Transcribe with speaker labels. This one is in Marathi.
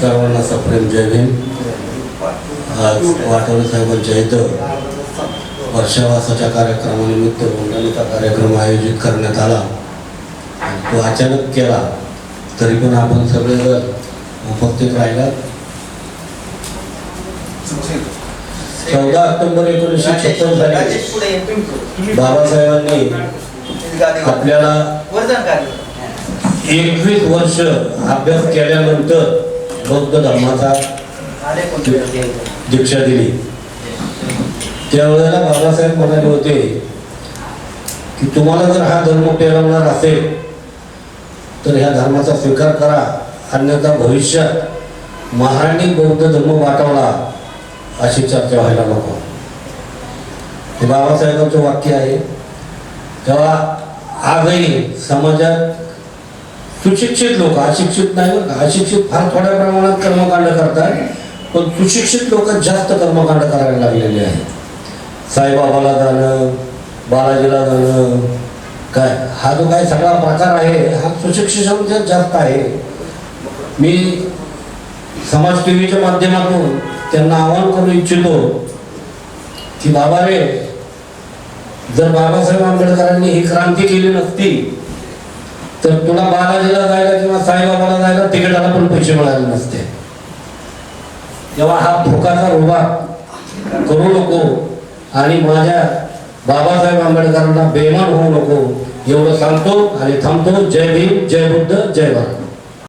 Speaker 1: सर्वांना सप्रेम जय भीम आज वाटवले साहेबांच्या इथं वर्षावासाच्या कार्यक्रमानिमित्त मुंडणीचा कार्यक्रम आयोजित करण्यात आला तो अचानक केला तरी पण आपण सगळेजण उपस्थित राहिला चौदा ऑक्टोबर एकोणीसशे छप्पन साली. बाबासाहेबांनी. आपल्याला. एकवीस वर्ष अभ्यास केल्यानंतर बौद्ध धर्माचा दीक्षा दिली. त्यावेळेला बाबासाहेब म्हणाले होते की तुम्हाला जर हा धर्म पेरवणार असेल तर ह्या धर्माचा स्वीकार करा. अन्यथा भविष्यात महाराणी बौद्ध धर्म वाटवला अशी चर्चा व्हायला नको. हे बाबासाहेबांचं वाक्य आहे. तेव्हा आजही समाजात सुशिक्षित लोक अशिक्षित नाही बरं का? अशिक्षित फार थोड्या प्रमाणात कर्मकांड करतात पण सुशिक्षित लोक जास्त कर्मकांड करायला लागलेले आहेत. साईबाबाला जाणं बालाजीला जाणं काय? हा जो काय सगळा प्रकार आहे हा सुशिक्षित जास्त आहे. मी समाज टी व्हीच्या माध्यमातून त्यांना आवाहन करू इच्छितो की बाबा रे जर बाबासाहेब आंबेडकरांनी ही क्रांती केली नसती तर तुला बालाजीला जायला किंवा साईबाबाला जायला तिकिटाला पण पैसे मिळाले नसते. तेव्हा हा फुकाचा उभा करू नको आणि माझ्या बाबासाहेब आंबेडकरांना बेमान होऊ नको एवढं सांगतो आणि थांबतो. जय भीम जय बुद्ध जय भारत.